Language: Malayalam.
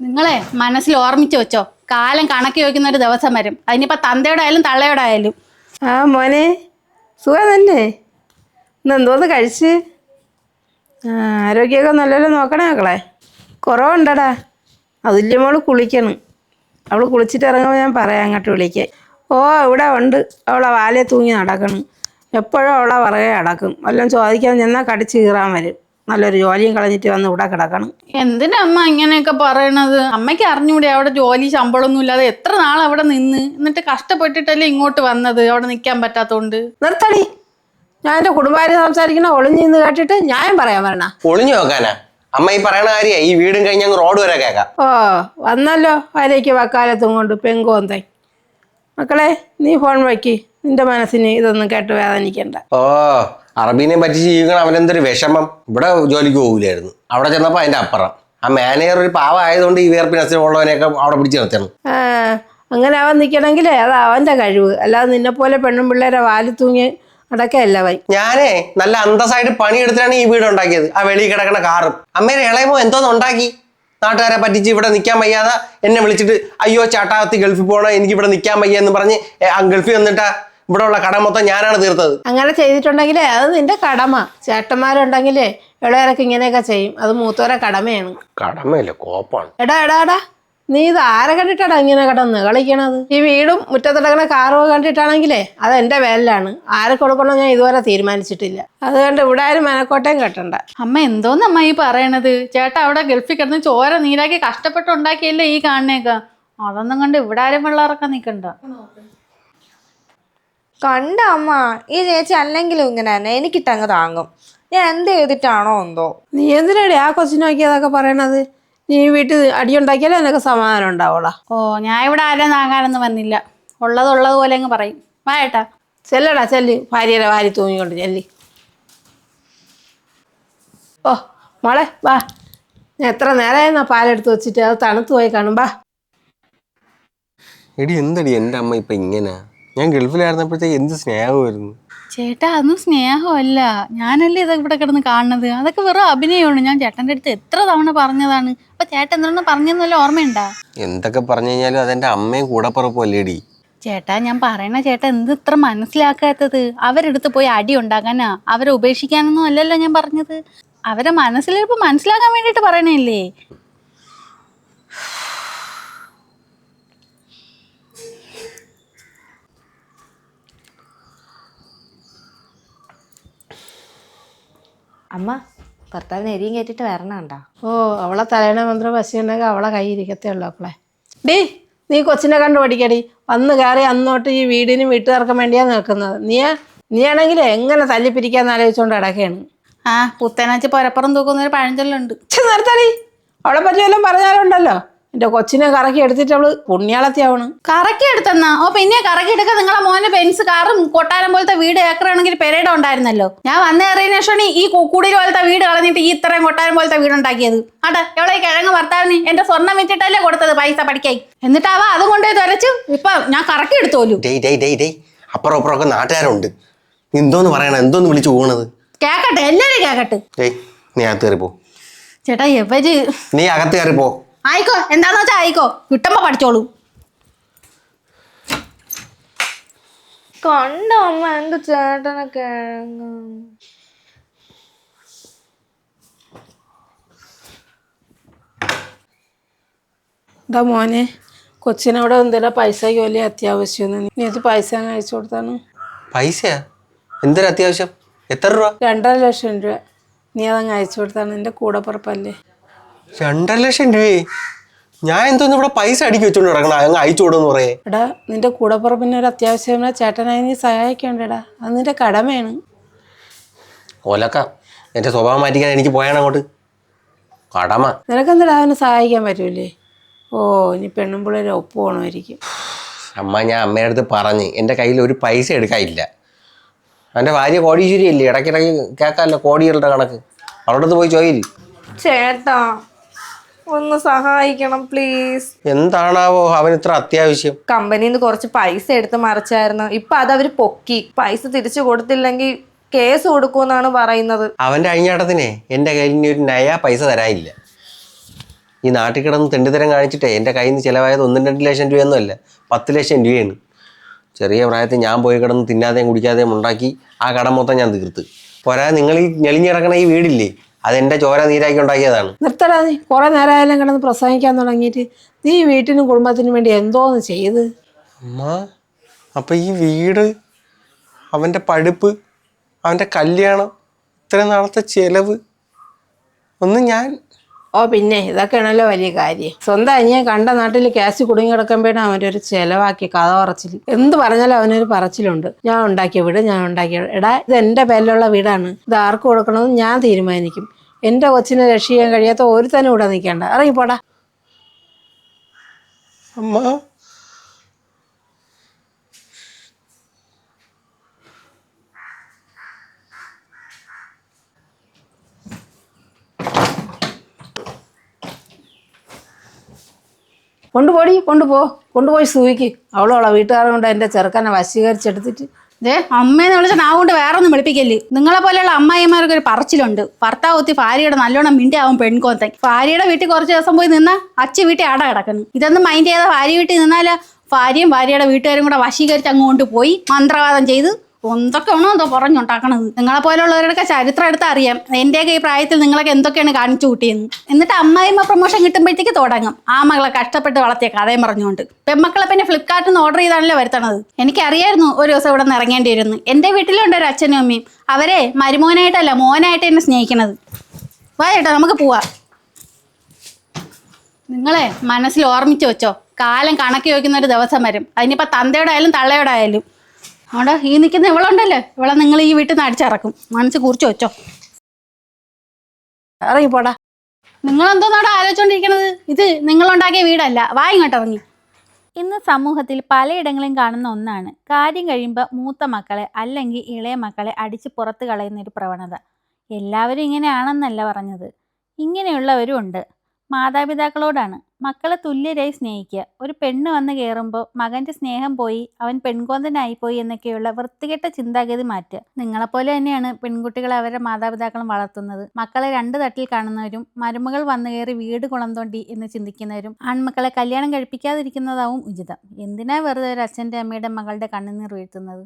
നിങ്ങളെ മനസ്സിൽ ഓർമ്മിച്ച് വെച്ചോ. കാലം കണക്കി വയ്ക്കുന്ന ഒരു ദിവസം വരും. അതിനിപ്പോ തന്തയുടെ ആയാലും തള്ളയുടെ ആയാലും ആ മോനെ സുഖം തന്നെ ഇന്ന് എന്തോന്ന് കഴിച്ച്. ആരോഗ്യമൊക്കെ നല്ലപോലെ നോക്കണേ മക്കളെ. കുറവുണ്ടടാ. അതില്ല മോൾ കുളിക്കണം. അവൾ കുളിച്ചിട്ട് ഇറങ്ങുമ്പോൾ ഞാൻ പറയാം അങ്ങോട്ട് വിളിക്കാൻ. ഓ ഇവിടെ ഉണ്ട്. അവളെ വാലേ തൂങ്ങി നടക്കണം. എപ്പോഴും അവളെ പുറകെ അടക്കും എല്ലാം ചോദിക്കാൻ ചെന്നാൽ കടിച്ച് കീറാൻ വരും. നല്ലൊരു ജോലിയും കളഞ്ഞിട്ട് വന്ന് ഇവിടെ കിടക്കണം. എന്തിനാ അമ്മ ഇങ്ങനെയൊക്കെ പറയണത്? അമ്മയ്ക്ക് അറിഞ്ഞൂടെ അവിടെ ജോലി ശമ്പളമൊന്നും ഇല്ലാതെ എത്ര നാൾ അവിടെ നിന്ന് എന്നിട്ട് കഷ്ടപ്പെട്ടിട്ടല്ലേ ഇങ്ങോട്ട് വന്നത്? അവിടെ നിൽക്കാൻ പറ്റാത്തോണ്ട്. നിർത്തടി. ഞാൻ എന്റെ കുടുംബകാര്യം സംസാരിക്കണ ഒളിഞ്ഞു നിന്ന് കേട്ടിട്ട് ഞാൻ പറയാൻ വരണ. ഒളിഞ്ഞു നോക്കാനാ? അമ്മ ഈ പറയണ കാര്യ ഈ വീടും കഴിഞ്ഞ് അങ്ങ് റോഡ് വരെ കേക്കാം. ഓ വന്നല്ലോ. ആരേക്ക് വക്കാലത്തും കൊണ്ട് പെങ്കോന്തൈ മക്കളെ നീ ഫോൺ വയ്ക്ക്. നിന്റെ മനസ്സിന് ഇതൊന്നും കേട്ട് വേദനിക്കണ്ട. ഓ അറബീനെ പറ്റി ജീവിക്കണം അവനെന്തൊരു വിഷമം. ഇവിടെ ജോലിക്ക് പോകില്ലായിരുന്നു അവിടെ ചെന്നപ്പോൾ അതിന്റെ അപ്പുറം. ആ മാനേജർ ഒരു പാവ ആയതുകൊണ്ട് ഈ വിയർപ്പിനസിന് ഉള്ളവനെയൊക്കെ അവിടെ പിടിച്ചു നിർത്തണം. അങ്ങനെ അവൻ നിൽക്കണമെങ്കിലേ അത് അവന്റെ കഴിവ്. അല്ലാതെ നിന്നെ പോലെ പെണ്ണും പിള്ളേരെ വാലി തൂങ്ങി അടക്കല്ല വൈ. ഞാനേ നല്ല അന്തസ്സായിട്ട് പണിയെടുത്തിട്ടാണ് ഈ വീട് ഉണ്ടാക്കിയത്. ആ വെളിയിൽ കിടക്കണ കാറും. അമ്മേനെ ഇളയമോ എന്തോന്ന് ഉണ്ടാക്കി? നാട്ടുകാരെ പറ്റിച്ച് ഇവിടെ നിൽക്കാൻ വയ്യാതെ എന്നെ വിളിച്ചിട്ട് അയ്യോ ചാട്ടാവത്തി ഗൾഫിൽ പോകണം എനിക്ക് ഇവിടെ നിൽക്കാൻ വയ്യ എന്ന് പറഞ്ഞ് ഗൾഫിൽ വന്നിട്ടാ ഇവിടെ ഉള്ള കട മൊത്തം ഞാനാണ് തീർത്തത്. അങ്ങനെ ചെയ്തിട്ടുണ്ടെങ്കിലേ അത് നിന്റെ കടമ. ചേട്ടന്മാരുണ്ടെങ്കിലേ ഇളയരൊക്കെ ഇങ്ങനെയൊക്കെ ചെയ്യും. അത് മൂത്തോരെ കടമയാണ്. കടമയില്ല കോപ്പാണ്. എടാ എടാ എടാ. നീ ഇത് ആരെ കണ്ടിട്ടാണ് ഇങ്ങനെ കിടന്ന് കളിക്കണത്? ഈ വീടും മുറ്റത്തിടക്കണ കാറും കണ്ടിട്ടാണെങ്കിലേ അത് എന്റെ പേരിലാണ് ആരെ കൊടുക്കണോ ഞാൻ ഇതുവരെ തീരുമാനിച്ചിട്ടില്ല. അതുകൊണ്ട് ഇവിടെ ആരും മനക്കോട്ടയും കെട്ടണ്ട. അമ്മ എന്തോന്ന് അമ്മ ഈ പറയണത്? ചേട്ടാ അവിടെ ഗൾഫിൽ കിടന്ന് ചോര നീരാക്കി കഷ്ടപ്പെട്ടുണ്ടാക്കിയല്ലേ ഈ കാണുന്നേക്ക അതൊന്നും കണ്ട് ഇവിടെ ആരും വെള്ളമിറക്കാൻ നിൽക്കണ്ട കണ്ട അമ്മ? ഈ ചേച്ചി അല്ലെങ്കിലും ഇങ്ങനെ തന്നെ. എനിക്കിട്ടങ്ങ് താങ്ങും. ഞാൻ എന്ത് ചെയ്തിട്ടാണോ എന്തോ. നീ എന്തിനാടി ആ കൊച്ചിനെ നോക്കിയതൊക്കെ പറയണത്? നീ വീട്ടിൽ അടിയുണ്ടാക്കിയാലേ നിനക്ക് സമാധാനം ഉണ്ടാവോളാ ഓ ഞാൻ ഇവിടെ ആരും താങ്ങാനൊന്നും വന്നില്ല. ഉള്ളത് ഉള്ളത് പോലെ അങ്ങ് പറയും. വായട്ടാ ചെല്ലടാ ചെല്ല്. ഭാര്യയുടെ വാരി തൂങ്ങിക്കൊണ്ട് ചെല്ലി. ഓ മോളെ വാ. ഞാൻ എത്ര നേരമായിരുന്നാ പാലെടുത്ത് വെച്ചിട്ട്? അത് തണുത്ത് പോയി കാണും. വാ. എടി എന്തടി എന്റെ അമ്മ ഇപ്പൊ ഇങ്ങനെ? ഞാൻ ഗൾഫിലായിരുന്നപ്പോഴത്തേക്ക് എന്ത് സ്നേഹമായിരുന്നു? ചേട്ടാ അതൊന്നും സ്നേഹമല്ല. ഞാനല്ലേ ഇതൊക്കെ ഇവിടെ കിടന്ന് കാണുന്നത്? അതൊക്കെ വെറും അഭിനയമാണ്. ഞാൻ ചേട്ടന്റെ അടുത്ത് എത്ര തവണ പറഞ്ഞതാണ്. അപ്പൊ ചേട്ടൻ എന്തെന്ന് പറഞ്ഞെന്നല്ല ഓർമ്മയുണ്ടാ? എന്തൊക്കെ പറഞ്ഞു കഴിഞ്ഞാലും അതെന്റെ അമ്മയും കൂടപ്പുറപ്പല്ലേടി ചേട്ടാ ഞാൻ പറയണ ചേട്ടാ എന്ത് ഇത്ര മനസ്സിലാക്കാത്തത്? അവരെടുത്ത് പോയി അടി ഉണ്ടാക്കാനാ? അവരെ ഉപേക്ഷിക്കാനൊന്നും അല്ലല്ലോ ഞാൻ പറഞ്ഞത്. അവരെ മനസ്സിലിപ്പോ മനസ്സിലാക്കാൻ വേണ്ടിയിട്ട് പറയണല്ലേ അമ്മ ഭർത്താവിന് എരിയും കയറ്റിട്ട് വരണണ്ട? ഓ അവളെ തലേണ മന്ത്രം പശുവിനൊക്കെ അവളെ കൈ ഇരിക്കത്തേ ഉള്ളൂ അപ്പളെ ഡീ നീ കൊച്ചിനെ കണ്ടു പഠിക്കടി. വന്ന് കയറി അന്നോട്ട് ഈ വീടിനും വീട്ടുകാർക്കും വേണ്ടിയാ നിൽക്കുന്നത്. നീ നീ ആണെങ്കിൽ എങ്ങനെ തല്ലിപ്പിരിക്കാന്ന് ആലോചിച്ചുകൊണ്ട് കിടക്കുകയാണ് ആ പുത്തനാച്ച് പൊരപ്പുറം തൂക്കുന്ന ഒരു പഴഞ്ചൊല്ലുണ്ട്. നിർത്തടി. അവളെ പറ്റി വല്ലതും പറഞ്ഞാലുണ്ടല്ലോ. എന്റെ കൊച്ചിനെ കറക്കി എടുത്തിട്ട് അവൾ പുണ്യാളത്തിയാവണ്. കറക്കി എടുത്തെന്നാ? ഓ പിന്നെ കറക്കി എടുക്കാൻ നിങ്ങളെ മോനെ പെൻസ് കാറും കൊട്ടാരം പോലത്തെ വീട് ഏക്കറാണെങ്കിൽ പെരേഡ് ഉണ്ടായിരുന്നല്ലോ. ഞാൻ വന്ന ശേഷമാണ് ഈ കുടിയിൽ പോലത്തെ വീട് കളഞ്ഞിട്ട് ഈ ഇത്രയും കൊട്ടാരം പോലത്തെ വീട് ഉണ്ടാക്കിയത്. ആട്ടെ എവിടെ ഈ കിഴങ്ങ് ഭർത്താവിന് എന്റെ സ്വർണം വെച്ചിട്ടല്ലേ കൊടുത്തത് പൈസ പഠിക്കായി? എന്നിട്ടാവാ അവ അത് കൊണ്ടുപോയി തുരച്ചു ഇപ്പൊ ഞാൻ കറക്കി എടുത്തോലു. ഡേയ് ഡേയ് ഡേയ് ഡേയ് അപ്പുറം അപ്പുറം ഒക്കെ നാട്ടുകാരുണ്ട്. എന്തോന്ന് പറയണ? എന്തോന്ന് വിളിച്ചു പോകണത് കേക്കട്ടെ എല്ലാരും കേക്കട്ടെ. ഡേയ് നീ അകത്ത് കയറി പോ ചേട്ടാ എവര്? നീ അകത്ത് കയറി പോ ആയിക്കോ. എന്താന്ന് വെച്ചാ ആയിക്കോ. കിട്ടുമ്പോ പഠിച്ചോളൂ. കൊണ്ടോ അമ്മ? എന്ത് ചേട്ടനെ കിഴങ്ങ് എന്താ മോനെ കൊച്ചിനവിടെ എന്തെല്ലാം പൈസ വലിയ അത്യാവശ്യം നീ അത് പൈസ അയച്ചു കൊടുത്താണ്. പൈസയാ? എന്തൊരു അത്യാവശ്യം? എത്ര രൂപ? രണ്ടര ലക്ഷം രൂപ. നീ അതങ്ങ് അയച്ചു കൊടുത്താണ്. എന്റെ കൂടെ പുറപ്പല്ലേ രണ്ടര ലക്ഷം രൂപയെ? ഞാൻ എന്തോന്ന് ഇവിടെ പൈസ അടിക്കി വെച്ചോണ്ട് കിടക്കണം അങ്ങ് അയച്ചു കൊടുന്ന് പറയേ. എടാ നിന്റെ കൂടപ്പുറപ്പിന് ഒരു അത്യാവശ്യം ചേട്ടനായി നീ സഹായിക്കണ്ടേടാ. അത് നിന്റെ കടമയാണ്. ഓലക്ക എന്റെ സ്വഭാവം മാറ്റിക്കാൻ എനിക്ക് പോയാണ് അങ്ങോട്ട്. കടമ. നിനക്കെന്താടാ അവനെ സഹായിക്കാൻ പറ്റൂലേ? ഓ ഇനി പെണ്ണും പിള്ളേരെ ഒപ്പ് പോകണമായിരിക്കും അമ്മ ഞാൻ അമ്മയുടെ അടുത്ത് പറഞ്ഞ് എന്റെ കയ്യിൽ ഒരു പൈസ എടുക്കാനില്ല എന്റെ ഭാര്യ കോടീശ്വരി അല്ലേ ഇടയ്ക്കിടയ്ക്ക് കേൾക്കാമല്ലോ കോടികളുടെ കണക്ക്. അവളുടെ അടുത്ത് പോയി ചോദിച്ചു ചേട്ടാ ഒന്ന് സഹായിക്കണം പ്ലീസ് എന്താണാവോ അവൻ ഇത്ര അത്യാവശ്യം? കമ്പനിന്ന് നിന്ന് കുറച്ച് പൈസ എടുത്ത് മറിച്ചായിരുന്നു. ഇപ്പൊ അത് അവർ പൊക്കി. പൈസ തിരിച്ചു കൊടുത്തില്ലെങ്കിൽ കേസ് കൊടുക്കുമെന്നാണ് പറയുന്നത്. അവന്റെ അഴിഞ്ഞാട്ടത്തിനെ എന്റെ കയ്യിൽ ഇനി ഒരു നയ പൈസ തരാനില്ല. ഈ നാട്ടിൽ കിടന്ന് തെണ്ടിത്തരം കാണിച്ചിട്ടേ എന്റെ കയ്യിൽ നിന്ന് ചിലവായത് ഒന്നും രണ്ട് ലക്ഷം രൂപയൊന്നും അല്ല പത്ത് ലക്ഷം രൂപയാണ്. ചെറിയ പ്രായത്തിൽ ഞാൻ പോയി കിടന്ന് തിന്നാതെയും കുടിക്കാതെയും ഉണ്ടാക്കി ആ കടം മൊത്തം ഞാൻ തീർത്ത്. പോരാ നിങ്ങൾ ഈ ഞെളിഞ്ഞിടക്കണ ഈ വീടില്ലേ? അതെന്റെ ചോര നീരാക്കി ഉണ്ടാക്കിയതാണ്. നിർത്തടാ നീ. കുറെ നേരമായാലും കിടന്ന് പ്രസംഗിക്കാൻ തുടങ്ങിയിട്ട് നീ വീട്ടിനും കുടുംബത്തിനും വേണ്ടി എന്തോന്ന് ചെയ്ത്? അമ്മ അപ്പം ഈ വീട് അവന്റെ പഠിപ്പ് അവന്റെ കല്യാണം ഇത്ര നാളത്തെ ചെലവ് ഒന്നും ഞാൻ ഓ പിന്നെ ഇതൊക്കെയാണല്ലോ വലിയ കാര്യം. സ്വന്തം അനിയൻ കണ്ട നാട്ടിൽ ക്യാഷ് കുടുങ്ങി കിടക്കുമ്പോഴാണ് അവന്റെ ഒരു ചെലവാക്കി കഥ പറച്ചിൽ. എന്ത് പറഞ്ഞാലും അവനൊരു പറച്ചിലുണ്ട്. ഞാൻ ഉണ്ടാക്കിയ വീട് ഞാൻ ഉണ്ടാക്കിയ എടാ ഇത് എന്റെ പേരിലുള്ള വീടാണ്. ഇത് ആർക്ക് കൊടുക്കണമെന്ന് ഞാൻ തീരുമാനിക്കും. എന്റെ കൊച്ചിനെ രക്ഷിക്കാൻ കഴിയാത്ത ഒരു ഒരുത്തനും ഇവിടെ നിൽക്കണ്ട. ഇറങ്ങിപ്പോടാ. അമ്മ. കൊണ്ടുപോടി കൊണ്ടുപോ. കൊണ്ടുപോയി സൂയിക്ക്. അവളോളെ വീട്ടുകാരെ കൊണ്ട് എന്റെ ചെറുക്കനെ വശീകരിച്ചെടുത്തിട്ട്. ദേ അമ്മേന്ന് വിളിച്ചാൽ നാ കൊണ്ട് വേറെ ഒന്നും വിളിപ്പിക്കല്ലേ. നിങ്ങളെ പോലെയുള്ള അമ്മായിമാർക്ക് ഒരു പറച്ചിലുണ്ട്. ഭർത്താവ് ഒത്തി ഭാര്യയുടെ നല്ലോണം മിണ്ടിയാവും പെൺകോത്തൻ ഭാര്യയുടെ വീട്ടിൽ കുറച്ച് ദിവസം പോയി നിന്ന് അച്ഛ വീട്ടിൽ അട കിടക്കുന്നു. ഇതൊന്നും മൈൻഡ് ചെയ്ത ഭാര്യ വീട്ടിൽ നിന്നാൽ ഭാര്യയും ഭാര്യയുടെ വീട്ടുകാരും കൂടെ വശീകരിച്ച് അങ്ങോട്ട് പോയി മന്ത്രവാദം ചെയ്ത് എന്തൊക്കെയാണോ എന്തോ പറഞ്ഞുണ്ടാക്കണത്. നിങ്ങളെ പോലുള്ളവരുടെ ചരിത്രം എടുത്ത് അറിയാം. എന്റെയൊക്കെ ഈ പ്രായത്തിൽ നിങ്ങളൊക്കെ എന്തൊക്കെയാണ് കാണിച്ചു കൂട്ടിയെന്ന്. എന്നിട്ട് അമ്മായിമ്മ പ്രൊമോഷൻ കിട്ടുമ്പോഴത്തേക്ക് തുടങ്ങും. ആ മകളെ കഷ്ടപ്പെട്ട് വളർത്തിയ കഥയും പറഞ്ഞുകൊണ്ട്. പെമ്മക്കളെ പിന്നെ ഫ്ലിപ്കാർട്ടിൽ നിന്ന് ഓർഡർ ചെയ്താണല്ലോ വരുത്തണത്. എനിക്കറിയായിരുന്നു ഒരു ദിവസം ഇവിടെ നിന്ന് ഇറങ്ങേണ്ടി വരുന്നു. എന്റെ വീട്ടിലുണ്ട് ഒരു അച്ഛനും അമ്മയും. അവരെ മരുമോനായിട്ടല്ല മോനായിട്ട് എന്നെ സ്നേഹിക്കണത്. വാ ചേട്ടാ നമുക്ക് പോവാ. നിങ്ങളെ മനസ്സിൽ ഓർമ്മിച്ച് വെച്ചോ. കാലം കണക്ക് ചോദിക്കുന്ന ഒരു ദിവസം വരും. അതിനിപ്പോ തന്തയോടായാലും ആയാലും തള്ളയുടെ ആയാലും അവിടെ ഈ നിൽക്കുന്ന ഇവളുണ്ടല്ലോ? ഇവളെ നിങ്ങൾ ഈ വീട്ടിൽ നിന്ന് അടിച്ചിറക്കും. മനസ്സ് കുറിച്ച് വെച്ചോ. ഇറങ്ങി ഇറങ്ങിപ്പോടാ. നിങ്ങളെന്തോന്നാടെ ആലോചിച്ചോണ്ടിരിക്കണത്? ഇത് നിങ്ങളുണ്ടാക്കിയ വീടല്ല. വാ ഇങ്ങോട്ട് ഇറങ്ങി. ഇന്ന് സമൂഹത്തിൽ പലയിടങ്ങളിലും കാണുന്ന ഒന്നാണ്. കാര്യം കഴിയുമ്പോൾ മൂത്ത മക്കളെ അല്ലെങ്കിൽ ഇളയ മക്കളെ അടിച്ച് പുറത്ത് കളയുന്ന ഒരു പ്രവണത. എല്ലാവരും ഇങ്ങനെയാണെന്നല്ല പറഞ്ഞത്. ഇങ്ങനെയുള്ളവരും ഉണ്ട്. മാതാപിതാക്കളോടാണ്. മക്കളെ തുല്യരായി സ്നേഹിക്കുക. ഒരു പെണ്ണ് വന്ന് കയറുമ്പോൾ മകന്റെ സ്നേഹം പോയി അവൻ പെൺകോന്തനായി പോയി എന്നൊക്കെയുള്ള വൃത്തികെട്ട ചിന്താഗതി മാറ്റുക. നിങ്ങളെപ്പോലെ തന്നെയാണ് പെൺകുട്ടികളെ അവരുടെ മാതാപിതാക്കളും വളർത്തുന്നത്. മക്കളെ രണ്ട് തട്ടിൽ കാണുന്നവരും മരുമകൾ വന്നു കയറി വീട് കുളം തോണ്ടി എന്ന് ചിന്തിക്കുന്നവരും ആൺമക്കളെ കല്യാണം കഴിപ്പിക്കാതിരിക്കുന്നതാവും ഉചിതം. എന്തിനാ വെറുതെ ഒരു അച്ഛന്റെ അമ്മയുടെ മകളുടെ കണ്ണുനീർ വീഴ്ത്തുന്നത്?